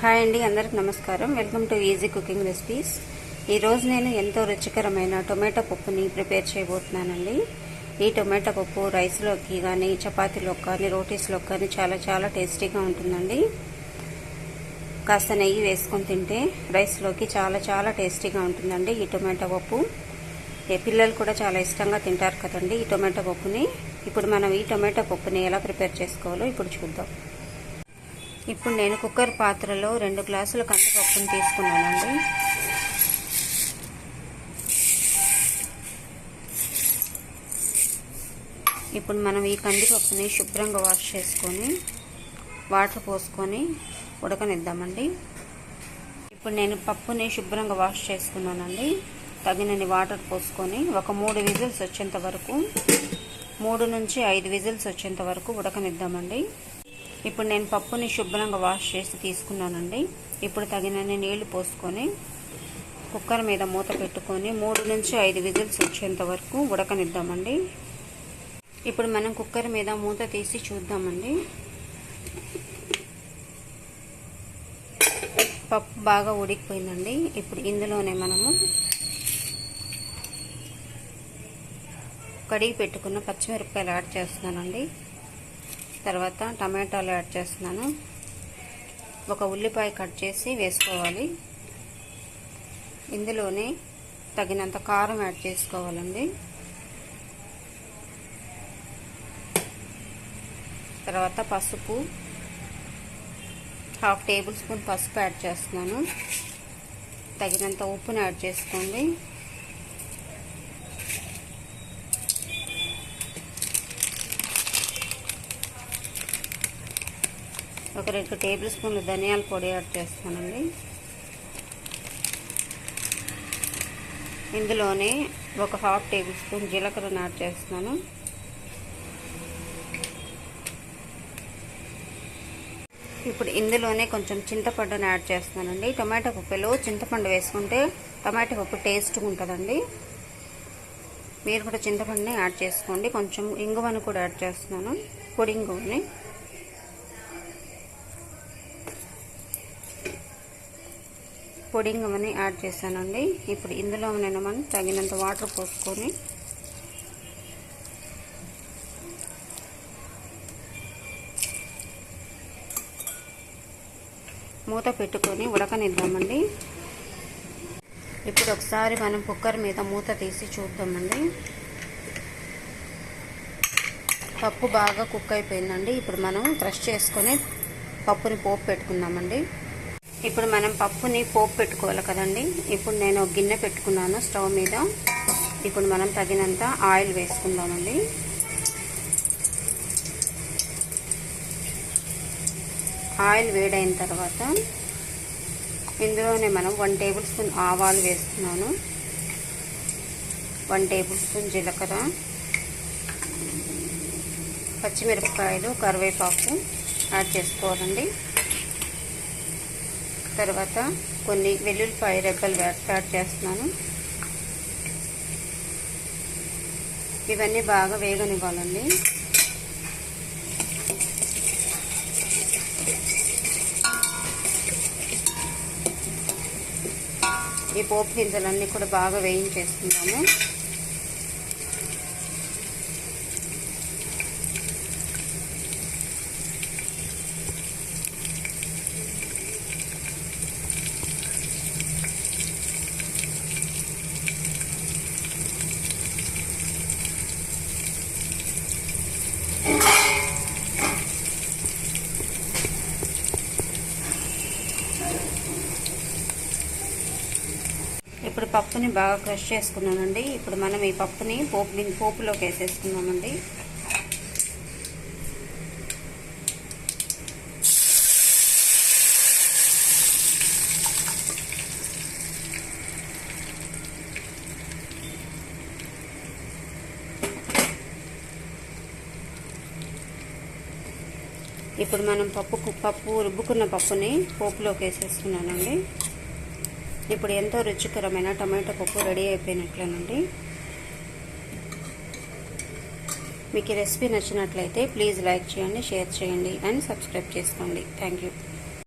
Hi అండి అందరికి నమస్కారం. Welcome to easy cooking recipes. ఈరోజు నేను ఎంతో రుచికరమైన టొమాటో పప్పుని ప్రిపేర్ చేయబోతున్నానండి. ఈ టొమాటో పప్పు రైస్లోకి కానీ చపాతీలోకి కానీ రోటీస్లోకి కానీ చాలా చాలా టేస్టీగా ఉంటుందండి. కాస్త నెయ్యి వేసుకొని తింటే రైస్లోకి చాలా చాలా టేస్టీగా ఉంటుందండి ఈ టొమాటో పప్పు. పిల్లలు కూడా చాలా ఇష్టంగా తింటారు కదండి ఈ టొమాటో పప్పుని. ఇప్పుడు మనం ఈ టొమాటో పప్పుని ఎలా ప్రిపేర్ చేసుకోవాలో ఇప్పుడు చూద్దాం. ఇప్పుడు నేను కుక్కర్ పాత్రలో రెండు గ్లాసుల కందిపప్పుని తీసుకున్నానండి. ఇప్పుడు మనం ఈ కందిపప్పుని శుభ్రంగా వాష్ చేసుకొని వాటర్ పోసుకొని ఉడకనిద్దామండి. ఇప్పుడు నేను పప్పుని శుభ్రంగా వాష్ చేసుకున్నానండి. తగినన్ని వాటర్ పోసుకొని ఒక మూడు విజిల్స్ వచ్చేంత వరకు మూడు నుంచి ఐదు విజిల్స్ వచ్చేంత వరకు ఉడకనిద్దామండి. ఇప్పుడు నేను పప్పుని శుభ్రంగా వాష్ చేసి తీసుకున్నానండి. ఇప్పుడు తగినన్ని నీళ్ళు పోసుకొని కుక్కర్ మీద మూత పెట్టుకొని మూడు నుంచి ఐదు విజిల్స్ వచ్చేంత వరకు ఉడకనిద్దామండి. ఇప్పుడు మనం కుక్కర్ మీద మూత తీసి చూద్దామండి. పప్పు బాగా ఉడికిపోయిందండి. ఇప్పుడు ఇందులోనే మనము కడిగి పెట్టుకున్న పచ్చిమిరపకాయలు యాడ్ చేస్తున్నానండి. తర్వాత టమాటాలు యాడ్ చేస్తున్నాను. ఒక ఉల్లిపాయ కట్ చేసి వేసుకోవాలి. ఇందులోనే తగినంత కారం యాడ్ చేసుకోవాలండి. తర్వాత పసుపు హాఫ్ టేబుల్ స్పూన్ పసుపు యాడ్ చేస్తున్నాను. తగినంత ఉప్పుని యాడ్ చేసుకోండి. ఒక రెండు టేబుల్ స్పూన్లు ధనియాల పొడి యాడ్ చేస్తానండి. ఇందులోనే ఒక హాఫ్ టేబుల్ స్పూన్ జీలకర్రను యాడ్ చేస్తున్నాను. ఇప్పుడు ఇందులోనే కొంచెం చింతపండుని యాడ్ చేస్తున్నానండి. టొమాటో పప్పులో చింతపండు వేసుకుంటే టమాటో పప్పు టేస్ట్గా ఉంటుందండి. మీరు కూడా చింతపండుని యాడ్ చేసుకోండి. కొంచెం ఇంగువను కూడా యాడ్ చేస్తున్నాను. పొడి ఇంగువని. పొడి ఇంగువని యాడ్ చేశానండి. ఇప్పుడు ఇందులో నేను మనం తగినంత వాటర్ పోసుకొని మూత పెట్టుకొని ఉడకనిద్దామండి. ఇప్పుడు ఒకసారి మనం కుక్కర్ మీద మూత తీసి చూద్దామండి. పప్పు బాగా కుక్ అయిపోయిందండి. ఇప్పుడు మనం క్రష్ చేసుకొని పప్పుని పోపు పెట్టుకుందామండి. ఇప్పుడు మనం పప్పుని పోపు పెట్టుకోవాలి కదండి. ఇప్పుడు నేను గిన్నె పెట్టుకున్నాను స్టవ్ మీద. ఇప్పుడు మనం తగినంత ఆయిల్ వేసుకుందామండి. ఆయిల్ వేడైన తర్వాత ఇందులోనే మనం వన్ టేబుల్ స్పూన్ ఆవాలు వేస్తున్నాను వన్ టేబుల్ స్పూన్ జీలకర్ర. పచ్చిమిరపకాయలు కరివేపాకు యాడ్ చేసుకోవాలండి. తర్వాత కొన్ని వెల్లుల్లిపాయ రెబ్బలు యాడ్ చేస్తున్నాను. ఇవన్నీ బాగా వేగనివ్వాలండి. ఈ పోపు గింజలన్నీ కూడా బాగా వేయించేసుకుందాము ఇప్పుడు పప్పుని బాగా క్రష్ చేసుకున్నానండి. ఇప్పుడు మనం ఈ పప్పుని పోపు పోపులోకి వేసేసుకున్నామండి. ఇప్పుడు మనం పప్పు పప్పు రుబ్బుకున్న పప్పుని పోపులోకి వేసేసుకున్నానండి. ఇప్పుడు ఎంతో రుచికరమైన టమాటో పప్పు రెడీ అయిపోయినట్లేనండి. మీకు ఈ రెసిపీ నచ్చినట్లయితే ప్లీజ్ లైక్ చేయండి షేర్ చేయండి అండ్ సబ్స్క్రైబ్ చేసుకోండి. Thank you.